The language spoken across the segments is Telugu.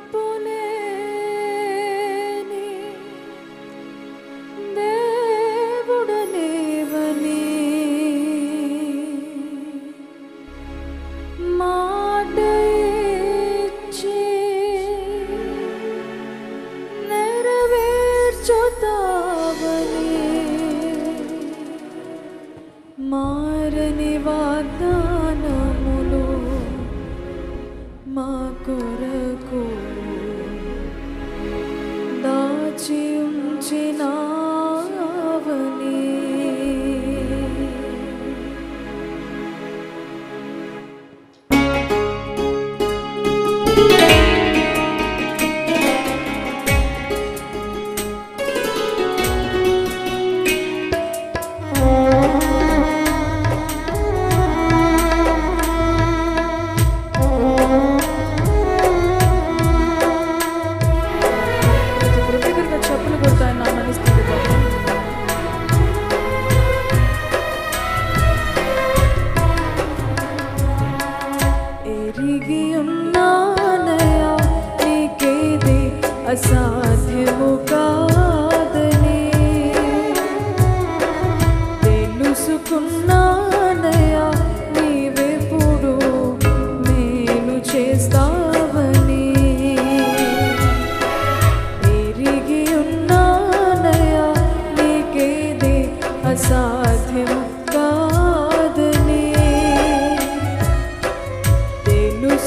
మార్పులేని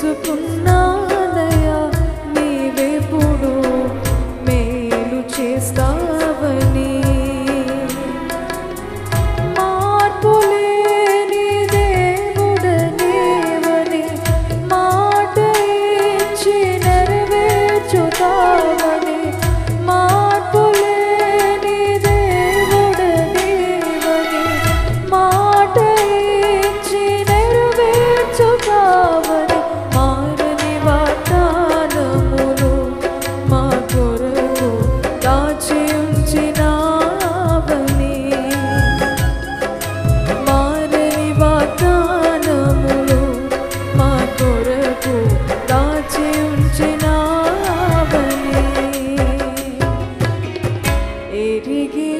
తెలుసుకున్నానయా నీవెప్పుడు మేలు చేస్తావని. మార్పులేని దేవుడనేవని మాట ఇచ్చి నెరవేర్చుతావని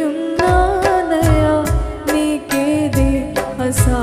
ఉన్నానయా నీకేది అసా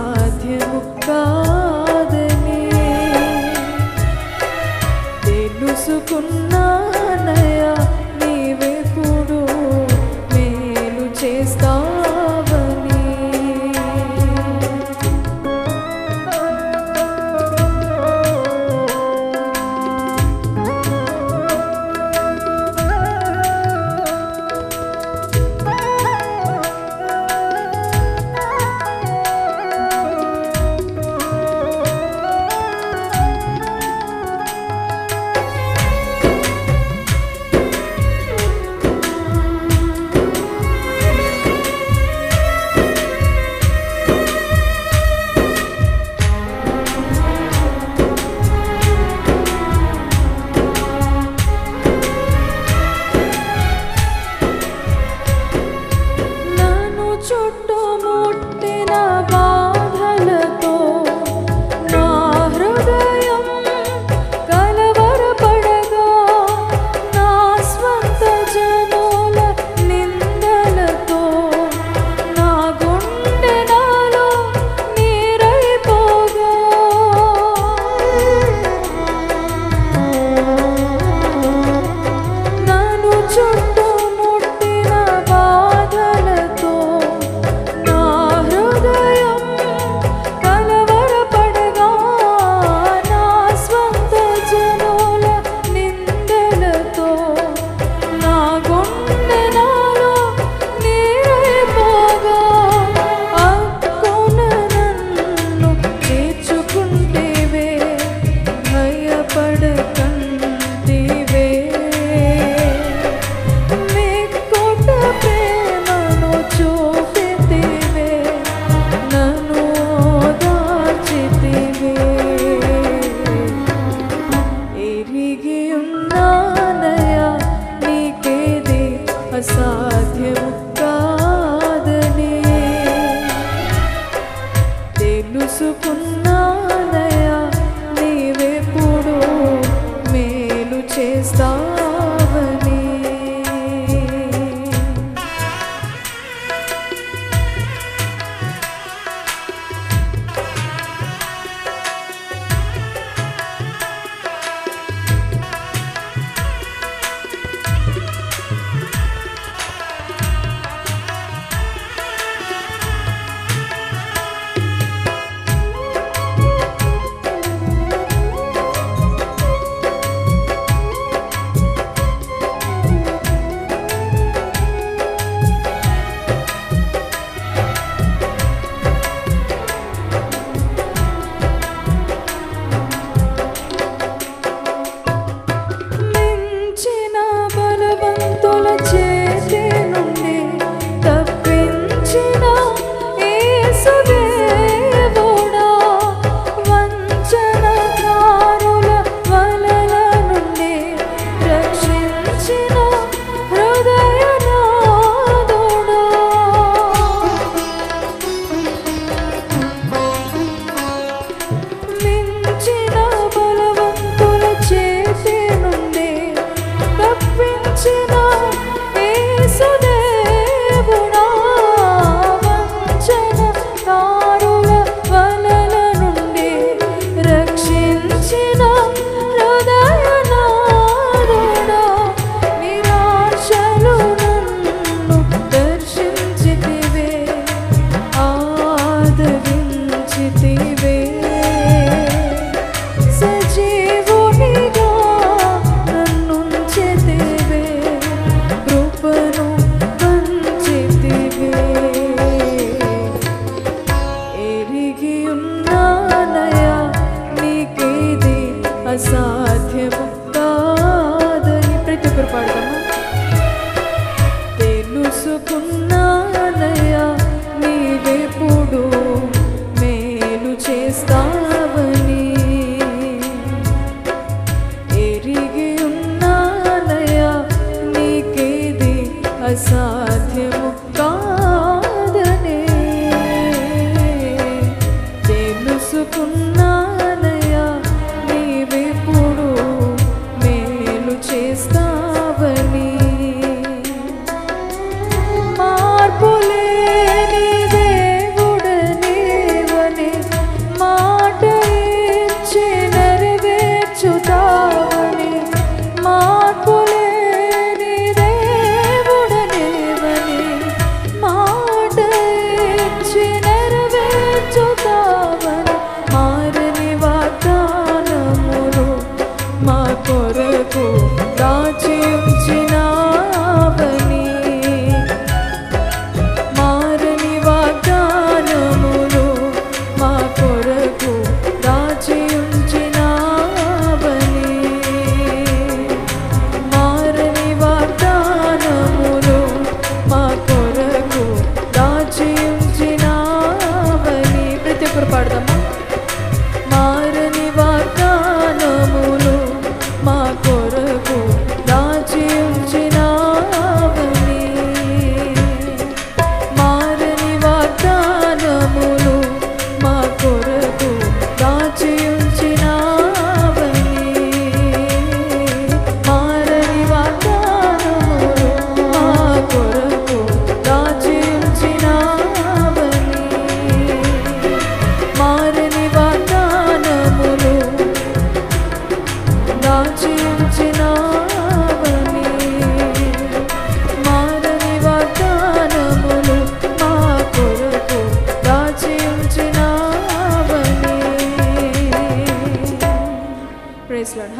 साथ मुक्त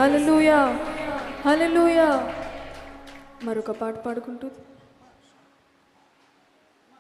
ప్రైజ్ లార్డ్ మరొక పాట పాడుకుంటూ